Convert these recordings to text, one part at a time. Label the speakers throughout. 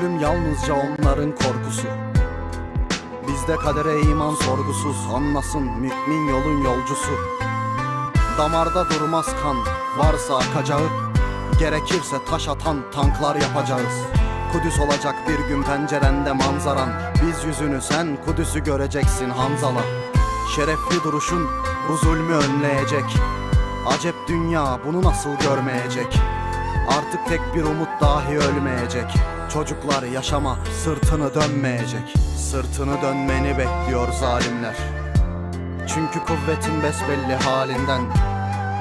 Speaker 1: Ölüm yalnızca onların korkusu. Bizde kadere iman sorgusuz Anlasın mümin yolun yolcusu. Damarda durmaz kan Varsa akacağı Gerekirse taş atan tanklar yapacağız. Kudüs olacak bir gün pencerende manzaran. Biz yüzünü sen Kudüs'ü göreceksin Hanzala Şerefli duruşun bu zulmü önleyecek. Acep dünya bunu nasıl görmeyecek Artık tek bir umut dahi ölmeyecek. Çocuklar yaşama sırtını dönmeyecek. Sırtını dönmeni bekliyor zalimler. Çünkü kuvvetin besbelli halinden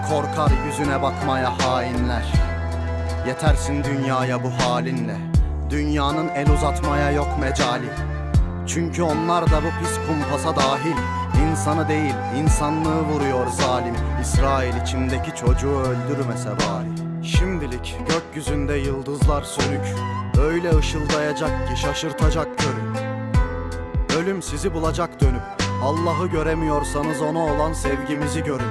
Speaker 1: Korkar yüzüne bakmaya hainler. Yetersin dünyaya bu halinle. Dünyanın el uzatmaya yok mecali. Çünkü onlar da bu pis kumpasa dahil. İnsanı değil insanlığı vuruyor zalim. İsrail içimdeki çocuğu öldürmese bari Şimdilik gökyüzünde yıldızlar sönük. Öyle ışıldayacak ki şaşırtacak körü. Ölüm sizi bulacak dönüp. Allah'ı göremiyorsanız ona olan sevgimizi görün.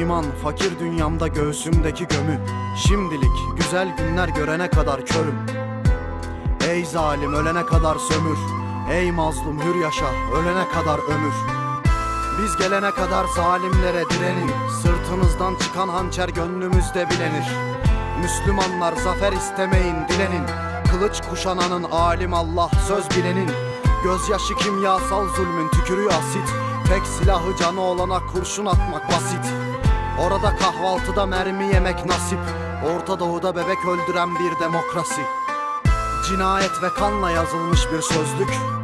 Speaker 1: İman fakir dünyamda göğsümdeki gömü. Şimdilik güzel günler görene kadar körüm. Ey zalim ölene kadar sömür. Ey mazlum hür yaşa ölene kadar ömür. Biz gelene kadar zalimlere direnin. Sırtınızdan çıkan hançer gönlümüzde bilenir Müslümanlar zafer istemeyin dilenin. Kılıç kuşananın alim Allah söz bilenin. Gözyaşı kimyasal zulmün tükürüğü asit. Tek silahı canı olana kurşun atmak basit. Orada kahvaltıda mermi yemek nasip. Orta Doğu'da bebek öldüren bir demokrasi. Cinayet ve kanla yazılmış bir sözlük